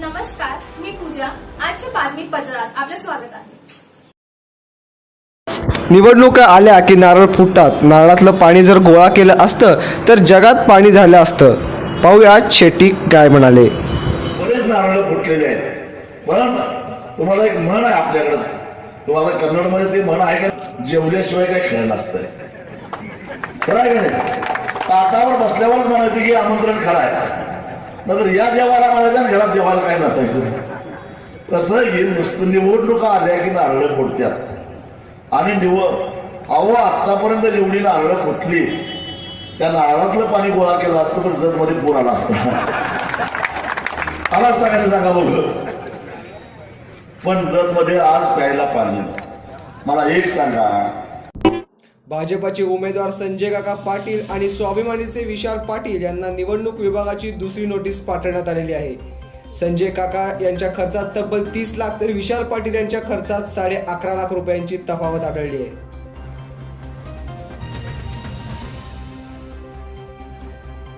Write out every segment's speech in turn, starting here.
नमस्कार मी पूजा. आजच्या बातमीपत्रात आपलं स्वागत आहे. निवडणुका आल्या की नारळ फुटतात. नारळातलं पाणी जर गोळा केलं असतं तर जगात पाणी झालं असतं. पाहूयात शेट्टी काय म्हणाले. बरेच नारळ फुटलेले आहेत. म्हण तुम्हाला एक म्हण आहे आपल्याकडं. तुम्हाला कन्नडमध्ये ते म्हण आहे का? जेवल्याशिवाय काय खरं नसतंय खरं आहे का नाही? ताटावर बसल्यावरच म्हणायचं की आमंत्रण खरं आहे. नंतर या जेवायला म्हणायचं आणि घरात जेवायला काय नसायचं? तसं ही नुसतं निवडणुका आल्या की नारळं फोडत्यात. आणि निवड अहो आतापर्यंत जेवढी नारळं फुटली त्या नारळातलं पाणी गोळा केलं असतं तर जगमध्ये पूर आला असता. आला असता का सांगा बघ. पण जतमध्ये आज प्यायला पाणी. मला एक सांगा. भाजपाचे उमेदवार संजय काका पाटील आणि स्वाभिमानीचे विशाल पाटील यांना निवडणूक विभागाची दुसरी नोटीस पाठवण्यात आलेली आहे. संजय काका यांच्या खर्चात तब्बल तीस लाख तर विशाल पाटील यांच्या खर्चात साडे अकरा लाख रुपयांची तफावत आढळली आहे.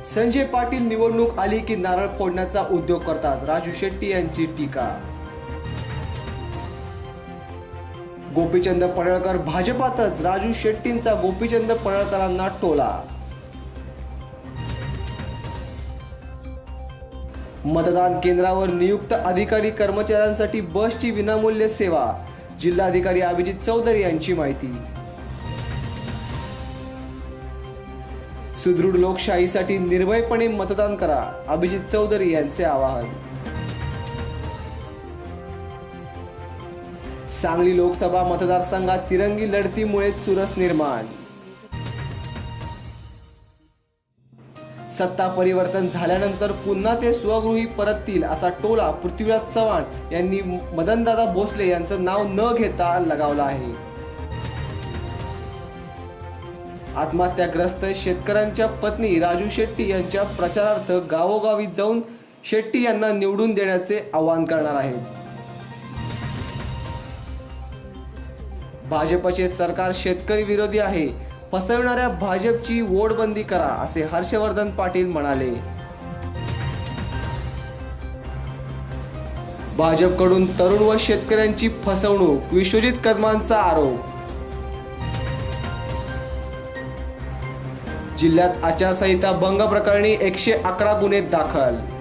संजय पाटील निवडणूक आली की नारळ फोडण्याचा उद्योग करतात. राजू शेट्टी यांची टीका गोपीचंद पडळकर भाजपातच राजू शेट्टींचा गोपीचंद पडळकरांना टोला. मतदान केंद्रावर नियुक्त अधिकारी कर्मचाऱ्यांसाठी बसची विनामूल्य सेवा जिल्हाधिकारी अभिजित चौधरी यांची माहिती. सुदृढ लोकशाहीसाठी निर्भयपणे मतदान करा अभिजित चौधरी यांचे आवाहन. सांगली लोकसभा मतदारसंघात तिरंगी लढतीमुळे चुरस निर्माण. सत्ता परिवर्तन झाल्यानंतर पुन्हा ते स्वगृही परततील असा टोला पृथ्वीराज चव्हाण यांनी मदनदादा भोसले यांचं नाव न घेता लगावला आहे. आत्महत्याग्रस्त शेतकऱ्यांच्या पत्नी राजू शेट्टी यांच्या प्रचारार्थ गावोगावी जाऊन शेट्टी यांना निवडून देण्याचे आवाहन करणार आहेत. भाजपचे सरकार शेतकरी विरोधी आहे. फसवणाऱ्या भाजपची वोटबंदी करा असे हर्षवर्धन पाटील म्हणाले. भाजपकडून तरुण व शेतकऱ्यांची फसवणूक विश्वजित कदमांचा आरोप. जिल्ह्यात आचारसंहिता भंग प्रकरणी एकशे अकरा गुन्हे दाखल.